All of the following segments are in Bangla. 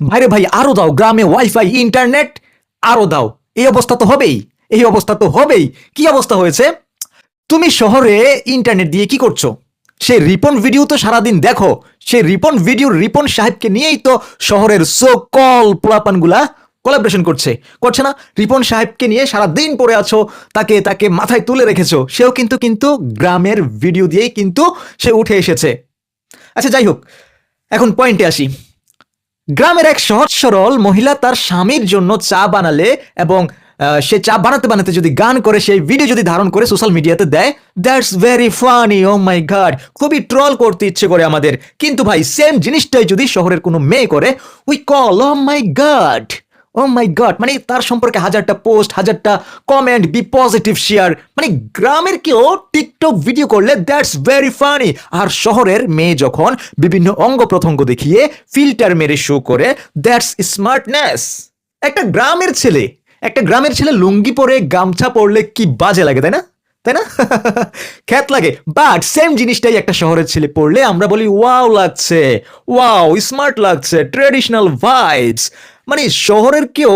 ভাইরে ভাই, আরও দাও, গ্রামে ওয়াইফাই ইন্টারনেট আরও দাও। এই অবস্থা তো হবেই, এই অবস্থা তো হবেই। কি অবস্থা হয়েছে? তুমি শহরে ইন্টারনেট দিয়ে কি করছ? সে রিপন ভিডিও তো সারাদিন দেখো, সে রিপন ভিডিও রিপন সাহেবকে নিয়েই তো শহরের সো কল পোলাপানগুলা কোলাবরেশন করছে। করছে না? রিপন সাহেবকে নিয়ে সারা দিন পড়ে আছো, তাকে তাকে মাথায় তুলে রেখেছো। সেও কিন্তু কিন্তু গ্রামের ভিডিও দিয়েই কিন্তু সে উঠে এসেছে। আচ্ছা যাই হোক, এখন পয়েন্টে আসি। গ্রামের এক সহজ সরল মহিলা তার স্বামীর জন্য চা বানালে এবং সে চা বানাতে বানাতে যদি গান করে, সেই ভিডিও যদি ধারণ করে সোশ্যাল মিডিয়াতে দেয় that's very funny oh my god খুবই ট্রল করতে ইচ্ছে করে আমাদের। কিন্তু ভাই সেম জিনিসটাই যদি শহরের কোনো মেয়ে করে we call oh my god oh my god মানে তার সম্পর্কে হাজারটা পোস্ট হাজারটা কমেন্ট বি পজিটিভ শেয়ার মানে গ্রামের কেউ টিকটক ভিডিও করলে দ্যাটস ভেরি ফানি আর শহরের মেয়ে যখন বিভিন্ন অঙ্গ প্রত্যঙ্গ দেখিয়ে ফিল্টার মেরে শো করে দ্যাটস স্মার্টনেস একটা গ্রামের ছেলে, একটা গ্রামের ছেলে লুঙ্গি পরে গামছা পরলে কি বাজে লাগে, তাই না? তাই না? খ্যাত লাগে। বাট সেম জিনিসটাই একটা শহরের ছেলে পড়লে আমরা বলি ওয়াও লাগছে। ওয়াও স্মার্ট লাগছে। ট্রেডিশনাল ভাইবস মানে শহরের কেউ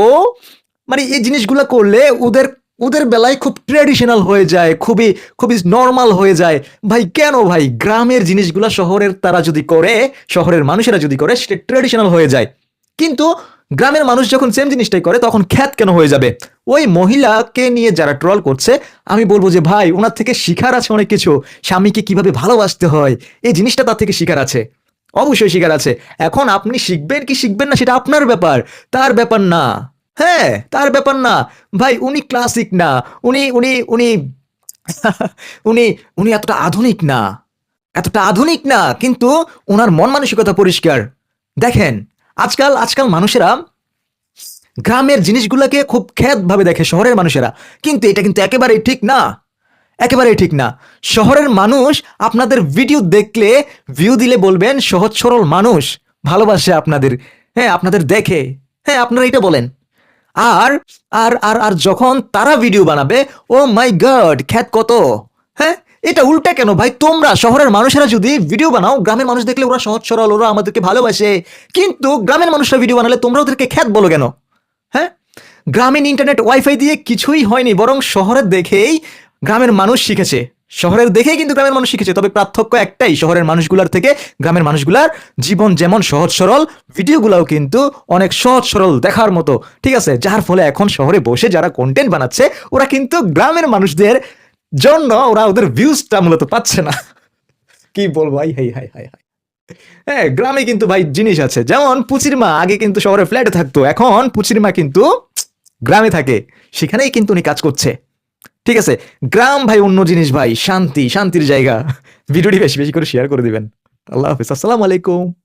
মানে এই জিনিসগুলো করলে ওদের ওদের বেলায় খুব ট্রেডিশনাল হয়ে যায়, খুবই খুবই নর্মাল হয়ে যায়। ভাই, কেন ভাই? গ্রামের জিনিসগুলো শহরের তারা যদি করে, শহরের মানুষেরা যদি করে, সেটা ট্রেডিশনাল হয়ে যায়। কিন্তু গ্রামের মানুষ যখন সেম জিনিসটাই করে, তখন খ্যাত কেন হয়ে যাবে? ওই মহিলাকে নিয়ে যারা ট্রল করছে, আমি বলব যে, ভাই ওনার থেকে শিখার আছে অনেক কিছু। স্বামীকে কীভাবে ভালোবাসতে হয়? এই জিনিসটা তার থেকে শিখার আছে। অবশ্যই শিখার আছে। এখন আপনি শিখবেন কি শিখবেন না, সেটা আপনার ব্যাপার। তার ব্যাপার না। হ্যাঁ তার ব্যাপার না। ভাই, উনি ক্লাসিক না। উনি উনি উনি উনি উনি এতটা আধুনিক না। এতটা আধুনিক না, কিন্তু ওনার মন মানসিকতা পরিষ্কার। দেখেন আজকাল আজকাল মানুষেরা গ্রামের জিনিসগুলোকে খুব খ্যাতভাবে দেখে, শহরের মানুষেরা। কিন্তু এটা কিন্তু একেবারেই ঠিক না। একেবারেই ঠিক না। শহরের মানুষ আপনাদের ভিডিও দেখলে ভিউ দিলে বলবেন, সহজ সরল মানুষ। ভালোবাসে আপনাদের। হ্যাঁ আপনাদের দেখে। হ্যাঁ আপনারা এটা বলেন। আর আর আর আর যখন তারা ভিডিও বানাবে ও মাই গড খ্যাত কত। হ্যাঁ? এটা উল্টা কেন? ভাই, তোমরা শহরের মানুষেরা যদি ভিডিও বানাও, গ্রামের মানুষ দেখলে ওরা সহজ সরল, ওরা আমাদেরকে ভালোবাসে। কিন্তু গ্রামের মানুষরা ভিডিও বানালে তোমরা ওদেরকে খ্যাত বলো কেন? হ্যাঁ? গ্রামীণ ইন্টারনেট ওয়াইফাই দিয়ে কিছুই হয়নি, বরং শহরের দেখেই গ্রামের মানুষ শিখেছে। শহরের দেখেই কিন্তু গ্রামের মানুষ শিখেছে, তবে পার্থক্য একটাই, শহরের মানুষগুলার থেকে গ্রামের মানুষগুলার জীবন যেমন সহজ সরল ভিডিওগুলাও কিন্তু অনেক সহজ সরল দেখার মতো। ঠিক আছে? যার ফলে এখন শহরে বসে যারা কন্টেন্ট বানাচ্ছে, ওরা কিন্তু গ্রামের মানুষদের জন্য ওরা ওদের ভিউজটা মূলত পাচ্ছে না। কি বলব? ভাই হাই হাই হাই হাই। হ্যাঁ গ্রামে কিন্তু ভাই জিনিস আছে। যেমন পুচির মা আগে কিন্তু শহরে ফ্ল্যাটে থাকতো। এখন পুচির মা কিন্তু গ্রামে থাকে। সেখানেই কিন্তু উনি কাজ করছে। ঠিক আছে? গ্রাম ভাই, অন্য জিনিস ভাই। শান্তি, শান্তির জায়গা। ভিডিওটি বেশি বেশি করে শেয়ার করে দিবেন। আল্লাহ হাফিজ। আসসালামু আলাইকুম।